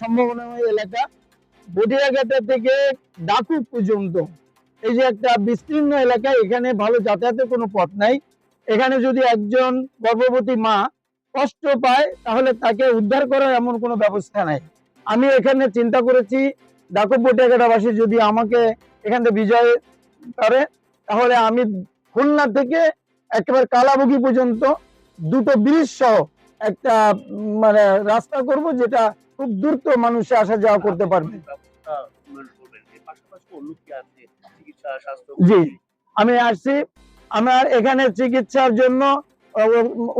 সম্ভাবনাময় এলাকা। বটিয়াঘাটা থেকে ডাকু পর্যন্ত। এই যে একটা বিস্তীর্ণ এলাকা, এখানে ভালো যাতায়াতের কোনো পথ নাই। এখানে যদি একজন গর্ভবতী মা কষ্ট পায়, তাহলে তাকে উদ্ধার করার এমন কোনো ব্যবস্থা নাই। আমি এখানে চিন্তা করেছি, ডাকু বটিয়াঘাটাবাসী যদি আমাকে এখান থেকে বিজয় করে, তাহলে আমি খুলনা থেকে একেবারে কালাবুগি পর্যন্ত দুটো ব্রিজ সহ একটা মানে রাস্তা করব যেটা খুব দ্রুত মানুষ আসা যাওয়া করতে পারবে। জি। আমি আসছি। আমার এখানে চিকিৎসার জন্য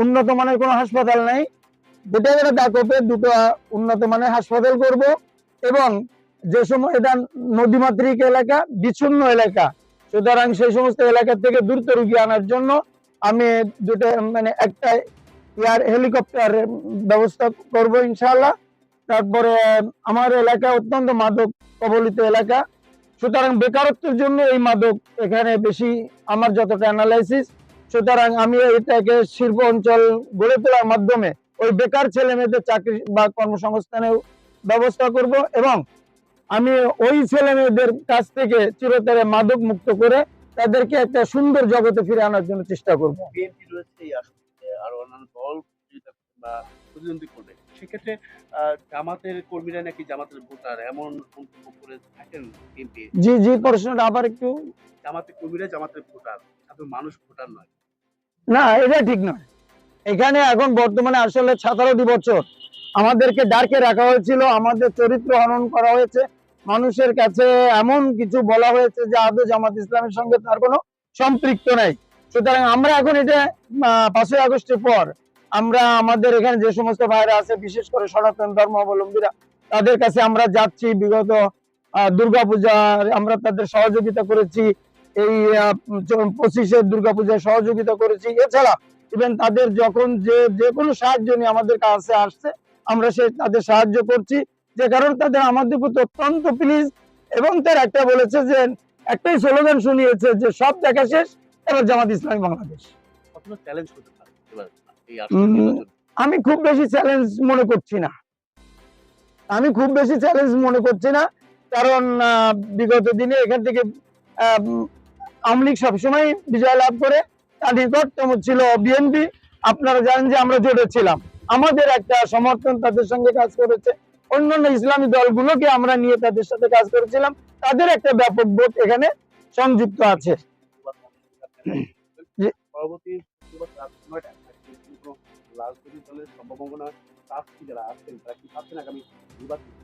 উন্নত মানের কোনো হাসপাতাল নাই। বেটাগেরা ডাকপে দুটো উন্নত মানের হাসপাতাল করব। এবং যে সময় এটা নদীমাতৃক এলাকা, বিচ্ছিন্ন এলাকা, সুতরাং সেই সমস্ত এলাকা থেকে দ্রুত রুগী আনার জন্য আমি দুটো মানে একটা এয়ার হেলিকপ্টার ব্যবস্থা করব ইনশাল্লাহ তারপরে আমার এলাকা অত্যন্ত মাদক কবলিত এলাকা। সুতরাং বেকারত্বের জন্য এই মাদক এখানে বেশি আমার যতটা অ্যানালাইসিস সুতরাং আমি এটাকে শিল্প অঞ্চল গড়ে তোলার মাধ্যমে ওই বেকার ছেলে মেয়েদের চাকরি বা কর্মসংস্থানের ব্যবস্থা করব এবং আমি ওই ছেলে মেয়েদের কাছ থেকে চিরতরে মাদক মুক্ত করে তাদেরকে একটা সুন্দর জগতে ফিরে আনার জন্য চেষ্টা করব। অন্যান্য দল বা প্রতিদ্বন্দ্বী করবে সেক্ষেত্রে জামাতের কর্মীরা নাকি জামাতের ভোটার এমন মন্তব্য করে থাকেন বিএনপি জি জি প্রশ্নটা আবার একটু জামাতের কর্মীরা জামাতের ভোটার সাধারণ মানুষ ভোটার নয়। না এটা ঠিক নয়। এখানে এখন বর্তমানে আসলে সতেরোটি বছর। আমাদেরকে ডাকে রাখা হয়েছিল আমাদের চরিত্র হনন করা হয়েছে। মানুষের কাছে এমন কিছু বলা হয়েছে যে আদৌ জামাত ইসলামের সঙ্গে তার কোনো সম্পৃক্ত নাই। সুতরাং আমরা এখন এটা পাঁচই আগস্টের পর আমরা আমাদের এখানে যে সমস্ত ভাইরা আছে, বিশেষ করে সনাতন ধর্মাবলম্বীরা, তাদের কাছে আমরা যাচ্ছি। বিগত দুর্গা পূজা আমরা তাদের সহযোগিতা করেছি। এই পঁচিশে দুর্গাপূজায় সহযোগিতা করেছি। এছাড়া ইভেন তাদের যখন যে যে কোনো সাহায্য নিয়ে আমাদের কাছে আসছে, আমরা সে তাদের সাহায্য করছি। যে কারণ তাদের আমাদের প্রতি অত্যন্ত প্লিজ এবং তার একটা বলেছে যে, একটাই স্লোগান শুনিয়েছে যে, সব দেখা শেষ এবার জামাত ইসলামী বাংলাদেশ? আমি খুব বেশি চ্যালেঞ্জ মনে করছি না। আমি খুব বেশি চ্যালেঞ্জ মনে করছি না কারণ বিগত দিনে এখান থেকে আওয়ামী লীগ সবসময় বিজয় লাভ করে। তার নিকটতম ছিল বিএনপি। আপনারা জানেন যে আমরা জোটে ছিলাম। আমাদের একটা সমর্থন তাদের সঙ্গে কাজ করেছে। অন্যান্য ইসলামী দলগুলোকে আমরা নিয়ে তাদের সাথে কাজ করেছিলাম। তাদের একটা ব্যাপক ভোট এখানে সংযুক্ত আছে। পরবর্তী শুক্রবার রাত নয়টায় আজকে কোনো রাজনৈতিক দলের সম্ভাবনা প্রার্থী যারা আছেন তারা কি পাচ্ছেন আগামী নির্বাচন